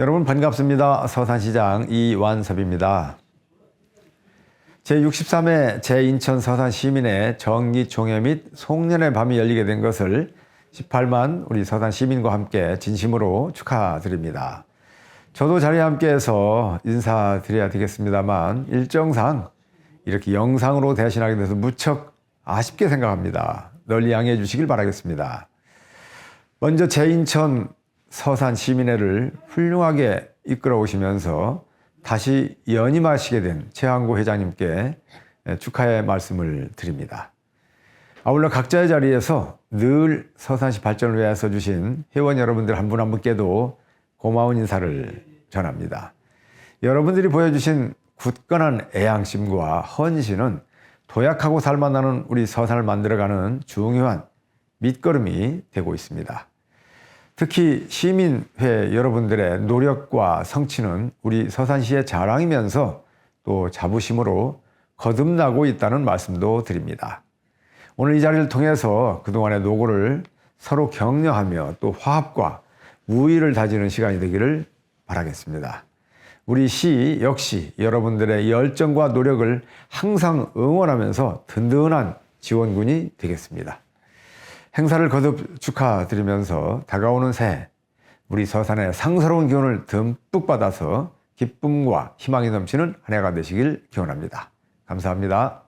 여러분 반갑습니다. 서산시장 이완섭입니다. 제63회 제인천 서산 시민의 정기 종회 및 송년회 밤이 열리게 된 것을 18만 우리 서산 시민과 함께 진심으로 축하드립니다. 저도 자리에 함께해서 인사드려야 되겠습니다만 일정상 이렇게 영상으로 대신하게 돼서 무척 아쉽게 생각합니다. 널리 양해해 주시길 바라겠습니다. 먼저 제인천 서산 시민회를 훌륭하게 이끌어 오시면서 다시 연임하시게 된 최항구 회장님께 축하의 말씀을 드립니다. 아울러 각자의 자리에서 늘 서산시 발전을 위해 서 주신 회원 여러분들 한 분 한 분께도 고마운 인사를 전합니다. 여러분들이 보여주신 굳건한 애양심과 헌신은 도약하고 살만나는 우리 서산을 만들어가는 중요한 밑거름이 되고 있습니다. 특히 시민회 여러분들의 노력과 성취는 우리 서산시의 자랑이면서 또 자부심으로 거듭나고 있다는 말씀도 드립니다. 오늘 이 자리를 통해서 그동안의 노고를 서로 격려하며 또 화합과 우위를 다지는 시간이 되기를 바라겠습니다. 우리 시 역시 여러분들의 열정과 노력을 항상 응원하면서 든든한 지원군이 되겠습니다. 행사를 거듭 축하드리면서 다가오는 새해 우리 서산의 상스러운 기운을 듬뿍 받아서 기쁨과 희망이 넘치는 한 해가 되시길 기원합니다. 감사합니다.